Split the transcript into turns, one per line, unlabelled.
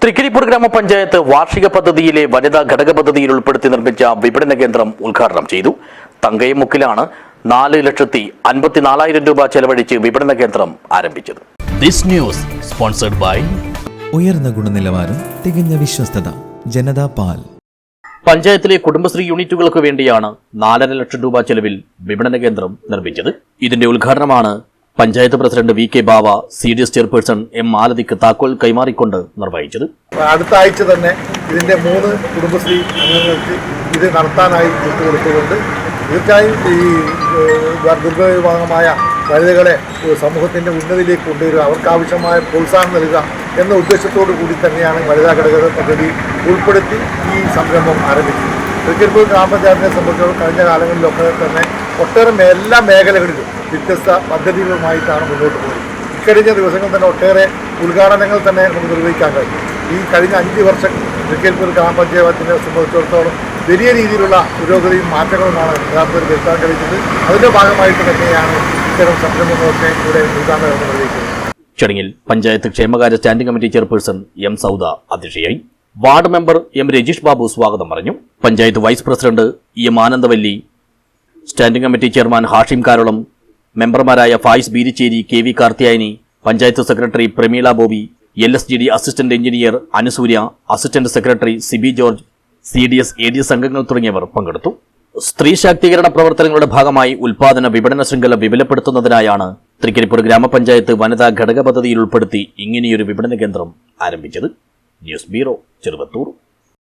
തൃക്കരിപ്പൂർ ഗ്രാമപഞ്ചായത്ത് വാർഷിക പദ്ധതിയിലെ വനിതാ ഘടക പദ്ധതിയിൽ ഉൾപ്പെടുത്തി നിർമ്മിച്ച വിപണന കേന്ദ്രം ഉദ്ഘാടനം ചെയ്തു. തങ്കയമുക്കിലാണ് നാല് ലക്ഷത്തി അൻപത്തിനാലായിരം രൂപ ചെലവഴിച്ച് വിപണന കേന്ദ്രം ആരംഭിച്ചത്.
ദിസ് ന്യൂസ് സ്പോൺസർഡ് ബൈ
ഉയർന്ന ഗുണനിലവാരം തികഞ്ഞ വിശ്വസ്തത ജനതാ പാൽ.
പഞ്ചായത്തിലെ കുടുംബശ്രീ യൂണിറ്റുകൾക്ക് വേണ്ടിയാണ് നാലര ലക്ഷം രൂപ ചെലവിൽ വിപണന കേന്ദ്രം നിർമ്മിച്ചത്. ഇതിന്റെ ഉദ്ഘാടനമാണ് panchayat president V K Bava C D S chairperson M മാലതിക്ക് താക്കോൽ കൈമാറിക്കൊണ്ട് നിർവഹിച്ചത്.
അടുത്ത ആഴ്ച തന്നെ ഇതിന്റെ മൂന്ന് കുടുംബശ്രീ അംഗങ്ങൾക്ക് ഇത് നടത്താനായി വിട്ടുകൊടുത്തുകൊണ്ട് തീർച്ചയായും ഈ ദുർഗവിഭാഗമായ വനിതകളെ സമൂഹത്തിന്റെ ഉന്നതിയിലേക്ക് കൊണ്ടുവരിക അവർക്കാവശ്യമായ പ്രോത്സാഹനം നൽകുക എന്ന ഉദ്ദേശത്തോടു കൂടി തന്നെയാണ് വനിതാ ഘടക പദ്ധതി ഉൾപ്പെടുത്തി ഈ സംരംഭം ആരംഭിച്ചത്. തൃക്കരിപ്പൂർ ഗ്രാമപഞ്ചായത്തിനെ സംബന്ധിച്ചിടത്തോളം കഴിഞ്ഞ കാലങ്ങളിലൊക്കെ തന്നെ ഒട്ടേറെ എല്ലാ മേഖലകളിലും വ്യത്യസ്ത പദ്ധതികളുമായിട്ടാണ് മുന്നോട്ട് പോയത്. ഇക്കഴിഞ്ഞ ദിവസങ്ങൾ തന്നെ ഒട്ടേറെ ഉദ്ഘാടനങ്ങൾ തന്നെ നമുക്ക് നിർവഹിക്കാൻ കഴിയും ഈ കഴിഞ്ഞ അഞ്ച് വർഷം തൃക്കരിപ്പൂർ ഗ്രാമപഞ്ചായത്തിനെ സംബന്ധിച്ചിടത്തോളം വലിയ രീതിയിലുള്ള പുരോഗതിയും മാറ്റങ്ങളുമാണ് യഥാർത്ഥത്തിൽ വരുത്താൻ കഴിയുന്നത്. അതിന്റെ ഭാഗമായിട്ട് തന്നെയാണ് ഇത്തരം സംരംഭങ്ങളൊക്കെ ഇവിടെ ഉദ്ഘാടനം നിർവഹിക്കുന്നത്.
ചടങ്ങിൽ പഞ്ചായത്ത് ക്ഷേമകാര്യ standing committee chairperson M Sauda അധ്യക്ഷയായി ward member M Rajeesh Babu സ്വാഗതം പറഞ്ഞു. Panchayat vice president M Anandavalli standing committee chairman Hashim Karolam മെമ്പർമാരായ Faiz Beericheri K V Karthiyayani panchayat secretary Prameela Bobby L S G D assistant engineer Anusurya assistant secretary Siby George C D S A D S അംഗങ്ങൾ തുടങ്ങിയവർ പങ്കെടുത്തു. സ്ത്രീ ശാക്തീകരണ പ്രവർത്തനങ്ങളുടെ ഭാഗമായി ഉൽപാദന വിപണന ശൃംഖല വിപുലപ്പെടുത്തുന്നതിനായാണ് തൃക്കരിപ്പൂർ ഗ്രാമപഞ്ചായത്ത് വനിതാ ഘടക പദ്ധതിയിൽ ഉൾപ്പെടുത്തി ഇങ്ങനെയൊരു വിപണന കേന്ദ്രം ആരംഭിച്ചത്. News bureau Cheruvathur.